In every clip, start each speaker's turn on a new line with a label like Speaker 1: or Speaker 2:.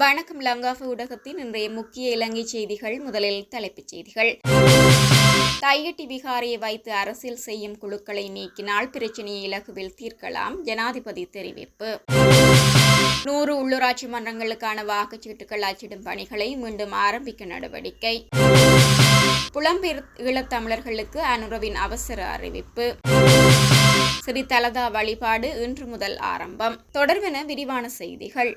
Speaker 1: வணக்கம் லங்காஃபு ஊடகத்தின் இன்றைய முக்கிய இலங்கை செய்திகள். முதலில் தலைப்புச் செய்திகள். தையட்டி விகாரையை வைத்து அரசியல் செய்யும் குழுக்களை நீக்கினால் பிரச்சினையை இலகுவில் தீர்க்கலாம். ஜனாதிபதி தெரிவிப்பு. நூறு உள்ளூராட்சி மன்றங்களுக்கான வாக்குச்சீட்டுகள் அச்சிடும் பணிகளை மீண்டும் ஆரம்பிக்க நடவடிக்கை. புலம்பெயர் ஈழத்தமிழர்களுக்கு அனுரவின் அவசர அறிவிப்பு. ஸ்ரீ தலதா வழிபாடு இன்று முதல் ஆரம்பம். தொடர்பென விரிவான செய்திகள்.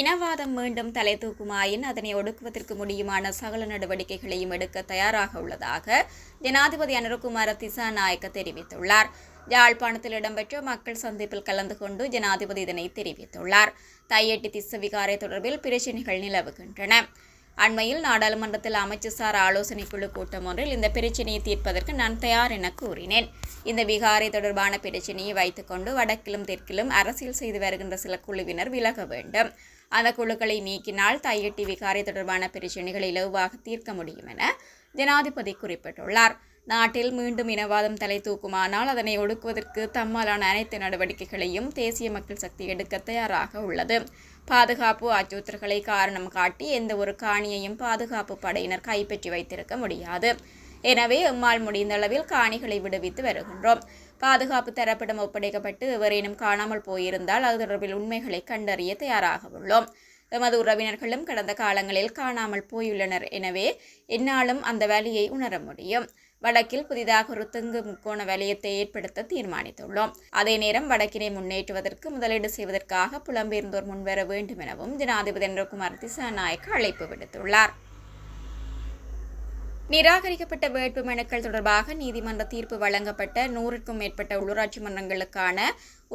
Speaker 1: இனவாதம் மீண்டும் தலை தூக்குமாயின் அதனை ஒடுக்குவதற்கு முடியுமான சகல நடவடிக்கைகளையும் எடுக்க தயாராக உள்ளதாக ஜனாதிபதி அனுரகுமார திசாநாயக்க தெரிவித்துள்ளார். யாழ்ப்பாணத்தில் இடம்பெற்ற மக்கள் சந்திப்பில் கலந்து கொண்டு ஜனாதிபதி இதனை தெரிவித்துள்ளார். தையெட்டி திசவிகாரை தொடர்பில் பிரச்சினைகள் நிலவுகின்றன. அண்மையில் நாடாளுமன்றத்தில் அமைச்சர் ஆலோசனை குழு கூட்டம் ஒன்றில் இந்த பிரச்சினையை தீர்ப்பதற்கு நான் தயார் என கூறினேன். இந்த பீகாரை தொடர்பான பிரச்சினையை வைத்துக்கொண்டு வடக்கிலும் தெற்கிலும் அரசியல் செய்து வருகின்ற சில குழுவினர் விலக வேண்டும். அந்த குழுக்களை நீக்கினால் தையட்டி விகாரை தொடர்பான பிரச்சினைகளை இலவாக தீர்க்க முடியும் என ஜனாதிபதி குறிப்பிட்டுள்ளார். நாட்டில் மீண்டும் இனவாதம் தலை தூக்குமானால் அதனை ஒடுக்குவதற்கு தம்மாலான அனைத்து நடவடிக்கைகளையும் தேசிய மக்கள் சக்தி எடுக்க தயாராக உள்ளது. பாதுகாப்பு அச்சுறுத்தல்களை காரணம் காட்டி எந்த ஒரு காணியையும் பாதுகாப்பு படையினர் கைப்பற்றி வைத்திருக்க முடியாது. எனவே எம்மால் முடிந்த அளவில் காணிகளை விடுவித்து வருகின்றோம். பாதுகாப்பு தரப்பிடம் ஒப்படைக்கப்பட்டு எவரேனும் காணாமல் போயிருந்தால் அது தொடர்பில் உண்மைகளை கண்டறிய தயாராக உள்ளோம். எமது உறவினர்களும் கடந்த காலங்களில் காணாமல் போயுள்ளனர். எனவே என்னாலும் அந்த வேலையை உணர முடியும். வடக்கில் புதிதாக ஒரு தெங்கு முக்கோண வலயத்தை ஏற்படுத்த தீர்மானித்துள்ளோம். அதே நேரம் வடக்கினை முன்னேற்றுவதற்கு முதலீடு செய்வதற்காக புலம்பெயர்ந்தோர் முன்வர வேண்டும் எனவும் ஜனாதிபதி என்றகுமார் திசாநாயக்க அழைப்பு விடுத்துள்ளார். நிராகரிக்கப்பட்ட வேட்பு மனுக்கள் தொடர்பாக நீதிமன்ற தீர்ப்பு வழங்கப்பட்ட நூறுக்கும் மேற்பட்ட உள்ளூராட்சி மன்றங்களுக்கான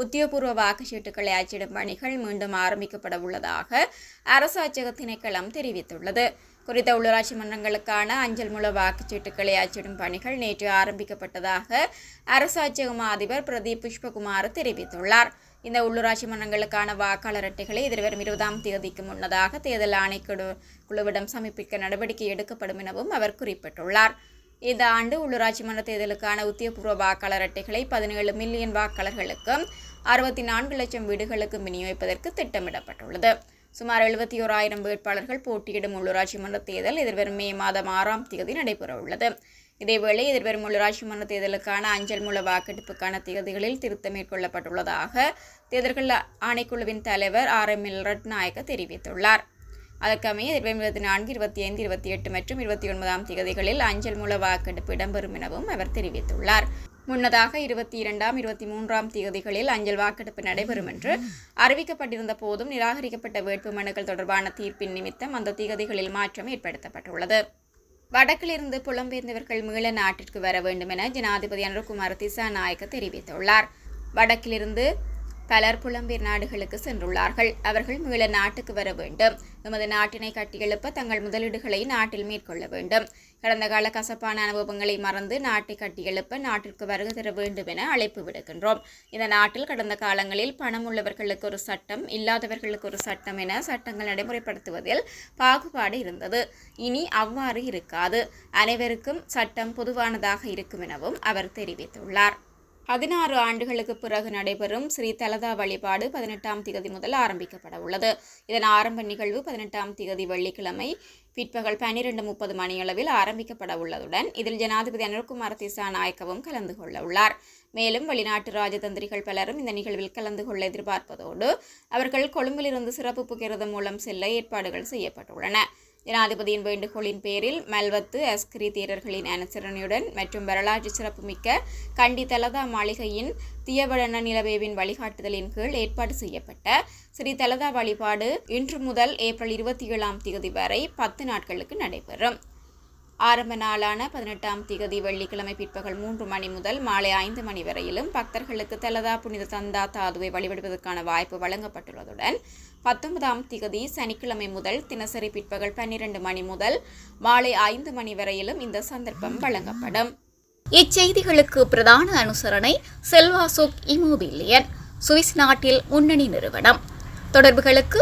Speaker 1: உத்தியோகபூர்வ வாக்குச்சீட்டுகளை அச்சிடும் பணிகள் மீண்டும் ஆரம்பிக்கப்பட உள்ளதாக அரசு அச்சக திணைக்களம் தெரிவித்துள்ளது. குறித்த உள்ளூராட்சி மன்றங்களுக்கான அஞ்சல் மூல வாக்குச்சீட்டுகளை அச்சிடும் பணிகள் நேற்று ஆரம்பிக்கப்பட்டதாக அரசு அதிபர் பிரதீப் புஷ்பகுமார் தெரிவித்துள்ளார். இந்த உள்ளூராட்சி மன்றங்களுக்கான வாக்காளர் அட்டைகளை எதிர்வரும் இருபதாம் தேதிக்கு முன்னதாக தேர்தல் ஆணைக்குழு குழுவிடம் சமர்ப்பிக்க நடவடிக்கை எடுக்கப்படும் எனவும் அவர் குறிப்பிட்டுள்ளார். இந்த ஆண்டு உள்ளூராட்சி மன்ற தேர்தலுக்கான உத்தியபூர்வ வாக்காளர் அட்டைகளை பதினேழு மில்லியன் வாக்காளர்களுக்கும் அறுபத்தி நான்கு லட்சம் வீடுகளுக்கும் விநியோகிப்பதற்கு திட்டமிடப்பட்டுள்ளது. சுமார் எழுபத்தி ஓராயிரம் வேட்பாளர்கள் போட்டியிடும் உள்ளூராட்சி மன்ற தேர்தல் எதிர்வரும் மே மாதம் ஆறாம் தேதி நடைபெறவுள்ளது இதேவேளை எதிர்வரும் உள்ளூராட்சி மன்ற தேர்தலுக்கான அஞ்சல் மூல வாக்கெடுப்புக்கான தேதிகளில் திருத்தம் மேற்கொள்ளப்பட்டுள்ளதாக தேர்தல்கள் ஆணைக்குழுவின் தலைவர் ஆர் எம் எல் ரட்நாயக்க தெரிவித்துள்ளார். அதற்கமைய எதிர்வரும் இருபத்தி நான்கு இருபத்தி ஐந்து இருபத்தி எட்டு மற்றும் இருபத்தி ஒன்பதாம் தேதிகளில் அஞ்சல் மூல வாக்கெடுப்பு இடம்பெறும் எனவும் அவர் தெரிவித்துள்ளார். முன்னதாக இருபத்தி இரண்டாம் இருபத்தி மூன்றாம் தேதிகளில் அஞ்சல் வாக்கெடுப்பு நடைபெறும் என்று அறிவிக்கப்பட்டிருந்த போதும் நிராகரிக்கப்பட்ட வேட்புமனுக்கள் தொடர்பான தீர்ப்பின் நிமித்தம் அந்த தேதிகளில் மாற்றம் ஏற்படுத்தப்பட்டுள்ளது. வடக்கிலிருந்து புலம்பெயர்ந்தவர்கள் மீள நாட்டிற்கு வர வேண்டும் என ஜனாதிபதி அனுகுமார் திசாநாயக்க தெரிவித்துள்ளார். வடக்கிலிருந்து பலர் புலம்பெயர் நாடுகளுக்கு சென்றுள்ளார்கள். அவர்கள் மீள நாட்டுக்கு வர வேண்டும். எமது நாட்டினை கட்டியெழுப்ப தங்கள் முதலீடுகளை நாட்டில் மேற்கொள்ள வேண்டும். கடந்த கால கசப்பான அனுபவங்களை மறந்து நாட்டை கட்டியெழுப்ப நாட்டிற்கு வருகை தர வேண்டும் என அழைப்பு விடுக்கின்றோம். இந்த நாட்டில் கடந்த காலங்களில் பணம் உள்ளவர்களுக்கு ஒரு சட்டம் இல்லாதவர்களுக்கு ஒரு சட்டம் என சட்டங்கள் நடைமுறைப்படுத்துவதில் பாகுபாடு இருந்தது. இனி அவ்வாறு இருக்காது. அனைவருக்கும் சட்டம் பொதுவானதாக இருக்கும் எனவும் அவர் தெரிவித்துள்ளார். பதினாறு ஆண்டுகளுக்கு பிறகு நடைபெறும் ஸ்ரீ தலதா வழிபாடு பதினெட்டாம் திகதி முதல் ஆரம்பிக்கப்பட உள்ளது. இதன் ஆரம்ப நிகழ்வு பதினெட்டாம் திகதி வெள்ளிக்கிழமை பிற்பகல் பன்னிரண்டு முப்பது மணியளவில் ஆரம்பிக்கப்பட உள்ளதுடன் இதில் ஜனாதிபதி அனுர்குமார் திசாநாயக்கவும் கலந்து கொள்ள உள்ளார். மேலும் வெளிநாட்டு ராஜதந்திரிகள் பலரும் இந்த நிகழ்வில் கலந்து கொள்ள எதிர்பார்ப்பதோடு அவர்கள் கொழும்பிலிருந்து சிறப்பு புகிரதம் மூலம் செல்ல ஏற்பாடுகள் செய்யப்பட்டுள்ளன. ஜனாதிபதியின் வேண்டுகோளின் பேரில் மல்வத்து அஸ்கிரி தேரர்களின் அனுசரணையுடன் மற்றும் வரலாற்று சிறப்புமிக்க கண்டி தலதா மாளிகையின் தியவடன நிலவேவின் வழிகாட்டுதலின் கீழ் ஏற்பாடு செய்யப்பட்ட ஸ்ரீ தலதா வழிபாடு இன்று முதல் ஏப்ரல் இருபத்தி ஏழாம் தேதி வரை பத்து நாட்களுக்கு நடைபெறும். ஆரம்ப நாளான பதினெட்டாம் திகதி வெள்ளிக்கிழமை பிற்பகல் மூன்று மணி முதல் மாலை ஐந்து மணி வரையிலும் பக்தர்களுக்கு தலதா புனித தந்தா தாதுவை வழிபடுவதற்கான வாய்ப்பு வழங்கப்பட்டுள்ளதுடன் பத்தொன்பதாம் திகதி சனிக்கிழமை முதல் தினசரி பிற்பகல் பன்னிரண்டு மணி முதல் மாலை ஐந்து மணி வரையிலும் இந்த சந்தர்ப்பம் வழங்கப்படும். இச்செய்திகளுக்கு பிரதான அனுசரணை செல்வாசோக் இமோபிலியன் சுவிஸ் நாட்டில் முன்னணி நிறுவனம். தொடர்புகளுக்கு